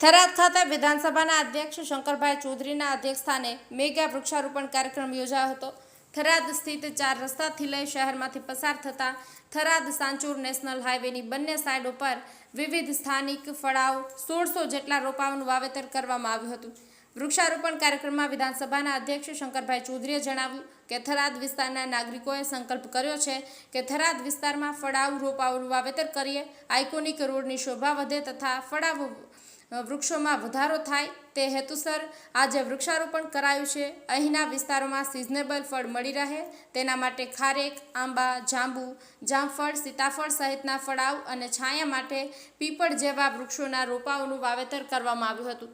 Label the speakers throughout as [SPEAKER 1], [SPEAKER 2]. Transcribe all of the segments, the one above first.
[SPEAKER 1] થરાદ ખાતે વિધાનસભાના અધ્યક્ષ શંકરભાઈ ચૌધરીના અધ્યક્ષસ્થાને મેગા વૃક્ષારોપણ કાર્યક્રમ યોજાયો હતો. થરાદ સ્થિત ચાર રસ્તાથી લઈ શહેરમાંથી પસાર થતા થરાદ સાંચોર નેશનલ હાઈવેની બંને સાઈડો પર વિવિધ સ્થાનિક ફળાઓ સોળસો જેટલા રોપાઓનું વાવેતર કરવામાં આવ્યું હતું. વૃક્ષારોપણ કાર્યક્રમમાં વિધાનસભાના અધ્યક્ષ શંકરભાઈ ચૌધરીએ જણાવ્યું કે થરાદ વિસ્તારના નાગરિકોએ સંકલ્પ કર્યો છે કે થરાદ વિસ્તારમાં ફળાઉ રોપાઓનું વાવેતર કરીએ, આઇકોનિક રોડની શોભા વધે તથા ફળાઉ વૃક્ષોમાં વધારો થાય તે હેતુસર આજે વૃક્ષારોપણ કરાયું છે. અહીંના વિસ્તારોમાં સિઝનેબલ ફળ મળી રહે તેના માટે ખારેક, આંબા, જાંબુ, જામફળ, સીતાફળ સહિતના ફળાવ અને છાયા માટે પીપળ જેવા વૃક્ષોના રોપાઓનું વાવેતર કરવામાં આવ્યું હતું.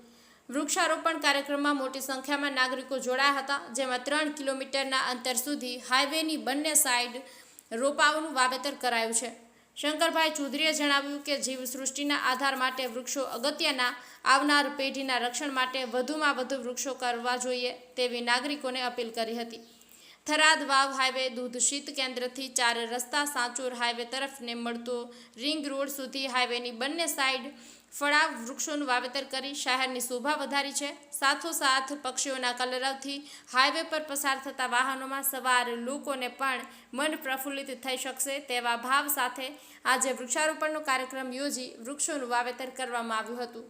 [SPEAKER 1] વૃક્ષારોપણ કાર્યક્રમમાં મોટી સંખ્યામાં નાગરિકો જોડાયા હતા, જેમાં ત્રણ કિલોમીટરના અંતર સુધી હાઈવેની બંને સાઈડ રોપાઓનું વાવેતર કરાયું છે. શંકરભાઈ ચૌધરીએ જણાવ્યું કે જીવસૃષ્ટિના આધાર માટે વૃક્ષો અગત્યના, આવનાર પેઢીના રક્ષણ માટે વધુમાં વધુ વૃક્ષો કરવા જોઈએ તેવી નાગરિકોને અપીલ કરી હતી. થરાદ વાવ હાઈવે દૂધ શીત કેન્દ્રથી ચાર રસ્તા સાંચોર હાઈવે તરફને મળતો રિંગ રોડ સુધી હાઈવેની બંને સાઈડ ફળાવ વૃક્ષોનું વાવેતર કરી શહેરની શોભા વધારી છે. સાથોસાથ પક્ષીઓના કલરવથી હાઈવે પર પસાર થતા વાહનોમાં સવાર લોકોને પણ મન પ્રફુલ્લિત થઈ શકશે તેવા ભાવ સાથે આજે વૃક્ષારોપણનો કાર્યક્રમ યોજી વૃક્ષોનું વાવેતર કરવામાં આવ્યું હતું.